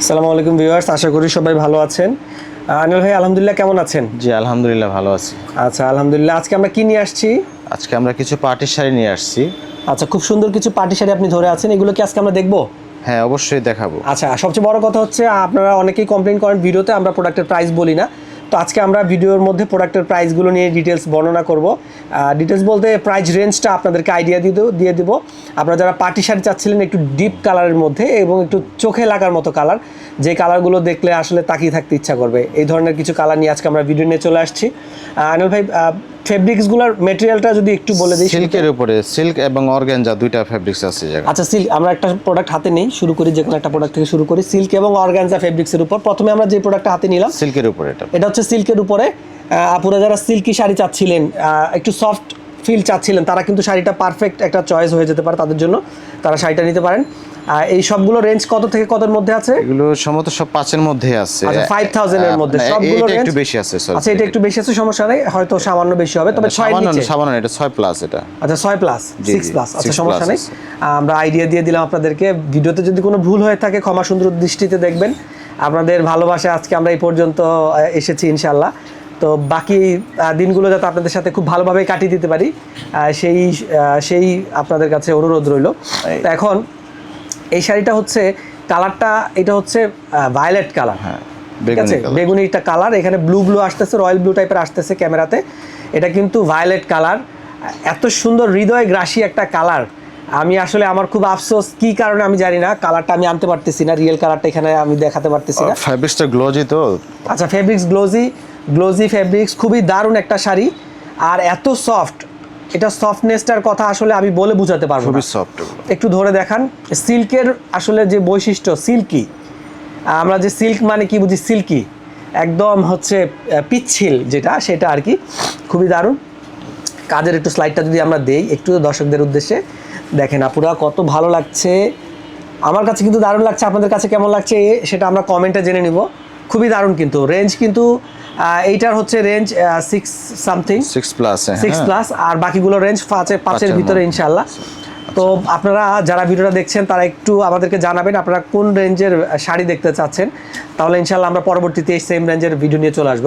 আসসালামু আলাইকুম ভিউয়ার্স আশা করি সবাই ভালো আছেন। আনিল ভাই আলহামদুলিল্লাহ কেমন আছেন? জি আলহামদুলিল্লাহ ভালো আছি। আচ্ছা আলহামদুলিল্লাহ। আজকে আমরা কি নিয়ে আসছি? আজকে আমরা কিছু পার্টির শাড়ি নিয়ে আসছি। আচ্ছা খুব সুন্দর কিছু পার্টি শাড়ি আপনি ধরে আছেন এগুলো কি আজকে আমরা দেখব? হ্যাঁ অবশ্যই দেখাবো। আচ্ছা সবচেয়ে বড় কথা হচ্ছে আপনারা অনেকেই কমপ্লেন করেন ভিডিওতে আমরা প্রোডাক্টের প্রাইস বলি না। তো আজকে আমরা ভিডিওর মধ্যে প্রোডাক্টের প্রাইসগুলো নিয়ে ডিটেলস বর্ণনা করব। ডিটেলস বলতে প্রাইস রেঞ্জটা আপনাদেরকে আইডিয়া দিয়ে দিয়ে দিব। আপনারা যারা পার্টি শাড়ি চাচ্ছিলেন একটু ডিপ কালারের মধ্যে এবং একটু চোখে লাগার মতো কালার যে কালারগুলো দেখলে আসলে তাকিয়ে থাকতে ইচ্ছা করবে। এই ধরনের কিছু কালার নিয়ে আজকে আমরা ভিডিও নিয়ে চলে আসছি। আনুল ভাই ফেব্রিক্সগুলোর মেটেরিয়ালটা যদি একটু বলে দিই সিল্কের উপরে সিল্ক এবং অর্গানজা দুইটা ফেব্রিক্স আছে জায়গা আচ্ছা সিল্ক আমরা একটা প্রোডাক্ট হাতে নেই শুরু করি যে কোনো একটা প্রোডাক্ট থেকে শুরু করি। সিল্ক এবং অর্গানজা ফেব্রিক্সের উপর। প্রথমে আমরা যে প্রোডাক্টটা হাতে নিলাম সিল্কের উপরে এটা। এটা হচ্ছে সিল্কের উপরে। আপুরা যারা সিল্কি শাড়ি চাচ্ছিলেন একটু সফট ফিল চাচ্ছিলেন তারা কিন্তু শাড়িটা পারফেক্ট একটা চয়েস হয়ে যেতে পারে তাদের জন্য। তারা শাড়িটা নিতে পারেন। আর এই সবগুলো রেঞ্জ কত থেকে কতর মধ্যে আছে? এগুলো সম্ভবত সব পাঁচের মধ্যে আছে। আচ্ছা ফাইভ থাউজেন্ডের মধ্যে সবগুলো এটা একটু বেশি আছে sorry। আচ্ছা এটা একটু বেশি আছে সমস্যা নেই হয়তো সামান্য বেশি হবে তবে ছয় সামান্য না, নিচে সামান্য এটা ছয় প্লাস এটা। আচ্ছা ছয় প্লাস জি, সিক্স জি, প্লাস আচ্ছা সমস্যা নেই। আমরা আইডিয়া দিয়ে দিলাম আপনাদেরকে ভিডিওতে যদি কোনো ভুল হয়ে থাকে ক্ষমা সুন্দর দৃষ্টিতে দেখবেন। আপনাদের ভালোবাসা আজকে আমরা এই পর্যন্ত এসেছি ইনশাআল্লাহ। তো বাকি দিনগুলো যাতে আপনাদের সাথে খুব ভালোভাবে কাটিয়ে দিতে পারি সেই সেই আপনাদের কাছে অনুরোধ রইল। এখন এই শাড়িটা হচ্ছে কালারটা এটা হচ্ছে ভায়োলেট কালার হ্যাঁ ঠিক আছে? কালার বেগুনি একটা কালার এখানে ব্লু ব্লু আসতেছে রয়্যাল ব্লু টাইপের আসতেছে ক্যামেরাতে। এটা কিন্তু ভায়োলেট কালার এত সুন্দর হৃদয় গ্রাসী একটা কালার আমি আসলে আমার খুব আফসোস কি কারণে আমি জানি না। কালারটা আমি আনতে পারতেছি না রিয়েল কালারটা এখানে আমি দেখাতে পারতেছি না। ফেব্রিক্সটা গ্লোজি তো? আচ্ছা ফেব্রিক্স গ্লোজি গ্লোজি ফেব্রিক্স খুবই দারুণ একটা শাড়ি। আর এত সফট এটা সফটনেসটার কথা আসলে আমি বলে বোঝাতে পারব খুবই সফট একটু ধরে দেখান। সিল্কের আসলে যে বৈশিষ্ট্য সিল্কি। আমরা যে সিল্ক মানে কি বুঝি? সিল্কি। একদম হচ্ছে পিচ্ছিল যেটা সেটা আর কি। খুবই দারুণ। কাজের একটু স্লাইডটা যদি আমরা দেই একটু দর্শকদের উদ্দেশ্যে। দেখেন আপুরা কত ভালো লাগছে। আমার কাছে কিন্তু দারুণ লাগছে। আপনাদের কাছে কেমন লাগছে? সেটা আমরা কমেন্টে জেনে নিব। খুবই দারুণ কিন্তু। রেঞ্জ কিন্তু এইটার হচ্ছে range six something six plus six plus আর বাকিগুলো রেঞ্জ পাঁচে পাঁচের পাঁচের ভিতরে। ইনশাল্লাহ তো আপনারা যারা ভিডিওটা দেখছেন তারা একটু আমাদেরকে জানাবেন আপনারা কোন রেঞ্জের শাড়ি দেখতে চাচ্ছেন। তাহলে ইনশাল্লাহ আমরা পরবর্তীতে এই সেম রেঞ্জের ভিডিও নিয়ে চলে আসব।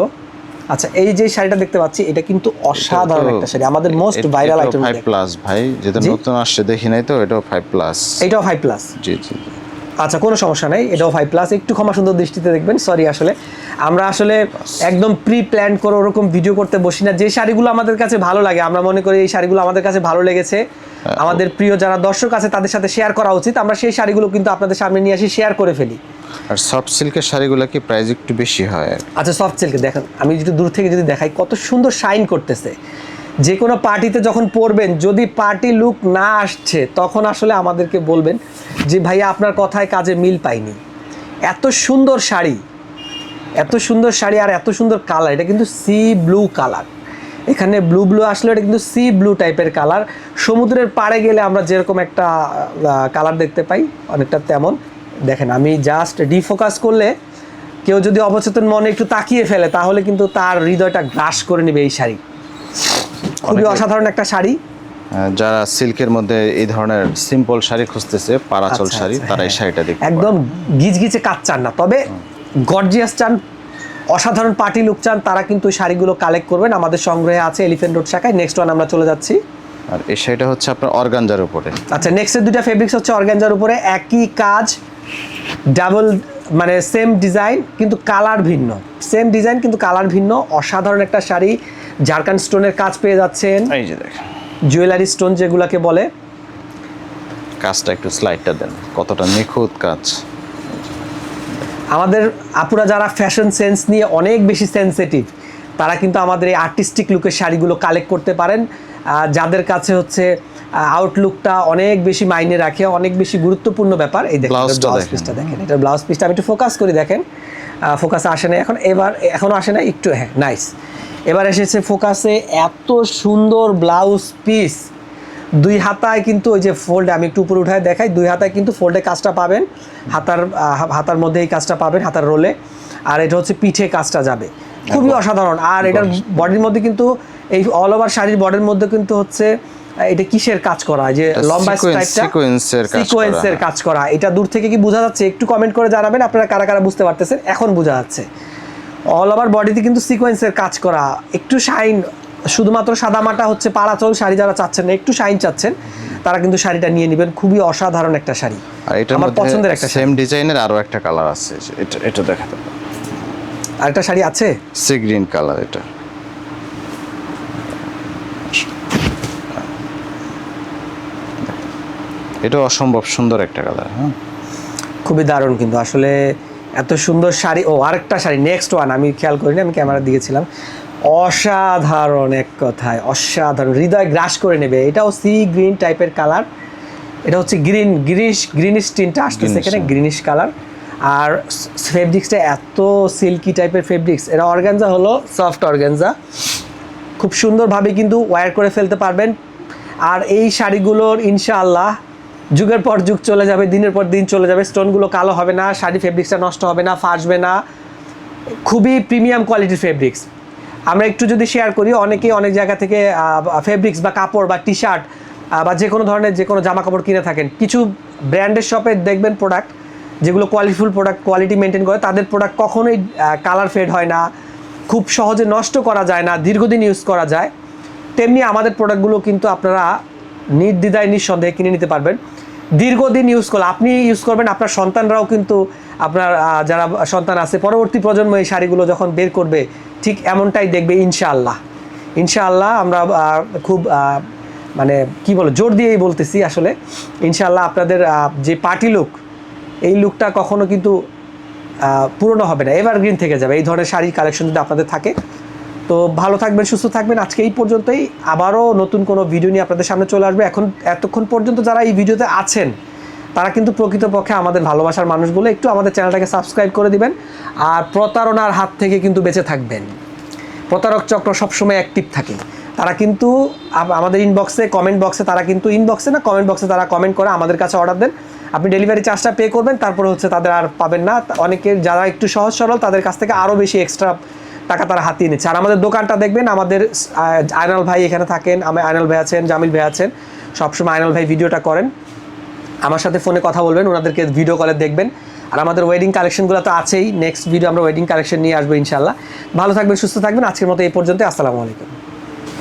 আচ্ছা এই যে শাড়িটা দেখতে পাচ্ছি এটা কিন্তু অসাধারণ একটা শাড়ি আমাদের most viral item five plus ভাই। যেটা নতুন আসছে দেখি নাই তো এটাও ফাইভ প্লাস এটাও ফাইভ প্লাস জি জি জি। আচ্ছা কোনো সমস্যা নেই। এটাও ফাইভ প্লাস একটু ক্ষমা সুন্দর দৃষ্টিতে দেখবেন। সরি আসলে। আমরা আসলে একদম প্রি প্ল্যান করে ওরকম ভিডিও করতে বসি না। যে শাড়িগুলো আমাদের কাছে ভালো লাগে আমরা মনে করি এই শাড়িগুলো আমাদের কাছে ভালো লেগেছে। আমাদের প্রিয় যারা দর্শক আছে তাদের সাথে শেয়ার করা উচিত। আমরা সেই শাড়িগুলো কিন্তু আপনাদের সামনে নিয়ে আসি শেয়ার করে ফেলি। আর সফট সিল্কের শাড়িগুলো কি প্রাইস একটু বেশি হয়? আচ্ছা সফট সিল্কে দেখেন আমি যদি দূর থেকে যদি দেখাই কত সুন্দর শাইন করতেছে। যে কোনো পার্টিতে যখন পরবেন যদি পার্টি লুক না আসছে, তখন আসলে আমাদেরকে বলবেন যে, ভাইয়া, আপনার কথায় কাজে মিল পাইনি। এত সুন্দর শাড়ি, এত সুন্দর শাড়ি আর এত সুন্দর কালার এটা কিন্তু সি ব্লু কালার এখানে ব্লু ব্লু আসলে এটা কিন্তু সি ব্লু টাইপের কালার সমুদ্রের পাড়ে গেলে আমরা যেরকম একটা কালার দেখতে পাই, অনেকটা তেমন। দেখেন, আমি জাস্ট ডিফোকাস করলে কেউ যদি অবচেতন মনে একটু তাকিয়ে ফেলে, তাহলে কিন্তু তার হৃদয়টা গ্রাস করে নেবে এই শাড়ি। খুবই অসাধারণ একটা শাড়ি। যারা সিল্কের মধ্যে এই ধরনের সিম্পল শাড়ি খুঁজতেছে পারাচল আচ্ছা, শাড়ি আচ্ছা, তারা এই হ্যাঁ। শাড়িটা দেখতে একদম গিজগিজে কাজ চান না। তবে গর্জিয়াস চান অসাধারণ পার্টি লুক চান তারা কিন্তু শাড়িগুলো কালেক্ট করবেন। আমাদের সংগ্রহে আছে এলিফেন্ট রোড শাখায়। নেক্সট ওয়ান আমরা চলে যাচ্ছি। আর এই শাড়িটা হচ্ছে আপনার অর্গানজার উপরে। আচ্ছা নেক্সটের দুইটা ফেব্রিক্স হচ্ছে অর্গ্যানজার উপরে। একই কাজ ডাবল মানে সেম ডিজাইন কিন্তু কালার ভিন্ন। সেম ডিজাইন কিন্তু কালার ভিন্ন। অসাধারণ একটা শাড়ি। জারকান স্টোনের কাজ পেয়ে যাচ্ছেন। এই যে দেখেন। জুয়েলারি স্টোন যেগুলোকে বলে। কাজটা একটু স্লাইডটা দেন কতটা নিখুঁত কাজ। আমাদের আপুরা যারা ফ্যাশন সেন্স নিয়ে অনেক বেশি সেন্সিটিভ তারা কিন্তু আমাদের এই আর্টিস্টিক লুকের শাড়িগুলো কালেক্ট করতে পারেন। যাদের কাছে হচ্ছে আউটলুকটা অনেক বেশি মাইনে রাখে অনেক বেশি গুরুত্বপূর্ণ ব্যাপার। এই দেখেন ব্লাউজ। পিসটা দেখেন। এটা ব্লাউজ পিসটা আমি একটু ফোকাস করি দেখেন। ফোকাস আসে না এখন এবার এখনও আসে না একটু হ্যাঁ নাইস এবার এসেছে ফোকাসে এত সুন্দর ব্লাউজ পিস। দুই হাতায় কিন্তু ওই যে ফোল্ডে আমি একটু উপরে উঠায় দেখাই দুই হাতায় কিন্তু ফোল্ডে কাজটা পাবেন। হাতার হাতার মধ্যে এই কাজটা পাবেন হাতার রোলে আর এটা হচ্ছে পিঠে কাজটা যাবে। খুবই অসাধারণ। আর এটার বডির মধ্যে কিন্তু এই অল ওভার শাড়ির বডির মধ্যে কিন্তু হচ্ছে এটা কিসের কাজ করা? যে লম্বা সিকোয়েন্সের। কাজ করা। এটা দূর থেকে কি বোঝা যাচ্ছে? একটু কমেন্ট করে জানাবেন আপনারা কারা কারা বুঝতে পারতেছেন? এখন বোঝা যাচ্ছে। অল ওভার বডিতে কিন্তু সিকোয়েন্সের কাজ করা। একটু শাইন শুধুমাত্র সাদামাটা হচ্ছে পাড়াচল শাড়ি যারা চাচ্ছেন না একটু শাইন চাচ্ছেন তারা কিন্তু শাড়িটা নিয়ে নেবেন। খুবই অসাধারণ একটা শাড়ি। আর এটা আমার পছন্দের একটা সেম ডিজাইনের আরও একটা কালার আছে এটা এটা দেখাতে আর একটা শাড়ি আছে? সি গ্রিন কালার এটা। এটা অসম্ভব সুন্দর একটা কালার হ্যাঁ। খুবই দারুণ কিন্তু। আসলে এত সুন্দর শাড়ি। ও আরেকটা শাড়ি নেক্সট ওয়ান আমি খেয়াল করিনি আমি ক্যামেরা দিয়েছিলাম। অসাধারণ এক কথায় অসাধারণ হৃদয় গ্রাস করে নেবে। এটাও সি গ্রিন টাইপের কালার এটা হচ্ছে গ্রিন গ্রিনিশ গ্রিনিশ টিনটা আসতেছে এখানে হ্যাঁ। গ্রিনিশ কালার আর ফেব্রিক্সটা এত সিল্কি টাইপের ফেব্রিক্স এটা অর্গানজা হলো সফট অর্গানজা খুব সুন্দরভাবে কিন্তু ওয়্যার করে ফেলতে পারবেন। আর এই শাড়িগুলোর ইনশাআল্লাহ যুগের পর যুগ চলে যাবে, দিনের পর দিন চলে যাবে, স্টোনগুলো কালো হবে না, শাড়ি ফেব্রিক্সটা নষ্ট হবে না ফাটবে না। খুবই প্রিমিয়াম কোয়ালিটির ফেব্রিক্স আমরা একটু যদি শেয়ার করি, অনেকেই অনেক জায়গা থেকে ফেব্রিক্স বা কাপড় বা টি শার্ট বা যে কোনো ধরনের যে কোনো জামা কাপড় কিনে থাকেন। কিছু ব্র্যান্ডের শপে দেখবেন প্রোডাক্ট যেগুলো কোয়ালিটিফুল প্রোডাক্ট কোয়ালিটি মেনটেন করে, তাদের প্রোডাক্ট কখনোই কালার ফেড হয় না, খুব সহজে নষ্ট করা যায় না, দীর্ঘদিন ইউজ করা যায়। তেমনি আমাদের প্রোডাক্টগুলো কিন্তু আপনারা নির্দ্বিধায়, নিঃসন্দেহে কিনে নিতে পারবেন। দীর্ঘদিন ইউজ করলে, আপনি ইউজ করবেন, আপনার সন্তানরাও কিন্তু আপনার যারা সন্তান আছে, পরবর্তী প্রজন্ম এই শাড়িগুলো যখন বের করবে, ঠিক এমনটাই দেখবে, ইনশাআল্লাহ। ইনশাআল্লাহ আমরা খুব মানে কি বলো, জোর দিয়েই বলতেছি আসলে। ইনশাআল্লাহ আপনাদের যে পার্টি লুক এই লুকটা কখনো কিন্তু পুরনো হবে না এভারগ্রিন থেকে যাবে। এই ধরনের শাড়ির কালেকশন যদি আপনাদের থাকে তো ভালো থাকবেন, সুস্থ থাকবেন। আজকে এই পর্যন্তই। আবারও নতুন কোনো ভিডিও নিয়ে আপনাদের সামনে চলে আসবে। এখন এতক্ষণ পর্যন্ত যারা এই ভিডিওতে আছেন, তারা কিন্তু প্রকৃতপক্ষে আমাদের ভালোবাসার মানুষগুলো, একটু আমাদের চ্যানেলটাকে সাবস্ক্রাইব করে দিবেন। আর প্রতারণার হাত থেকে কিন্তু বেঁচে থাকবেন। প্রতারক চক্র সবসময় অ্যাক্টিভ থাকে। তারা কিন্তু আমাদের ইনবক্সে কমেন্ট বক্সে তারা কিন্তু ইনবক্সে না কমেন্ট বক্সে তারা কমেন্ট করে আমাদের কাছে অর্ডার দেন। আপনি ডেলিভারি চার্জটা পে করবেন, তারপরে হচ্ছে তাদের আর পাবেন না। অনেকের, যারা একটু সহজ সরল তাদের কাছ থেকে আরও বেশি এক্সট্রা টাকা তারা হাতিয়ে নিচ্ছে। আর আমাদের দোকানটা দেখবেন, আমাদের আয়নাল ভাই এখানে থাকেন, আমি আয়নাল ভাই আছেন, জামিল ভাই আছেন। সবসময় আয়নাল ভাই ভিডিওটা করেন। আমার সাথে ফোনে কথা বলবেন, ওনাদেরকে ভিডিও কলে দেখবেন। আর আমাদের ওয়েডিং কালেকশনগুলো তো আছেই নেক্সট ভিডিও আমরা ওয়েডিং কালেকশন নিয়ে আসব ইনশাল্লাহ ভালো থাকবেন, সুস্থ থাকবেন, আজকের মতো এই পর্যন্ত আসসালামু আলাইকুম।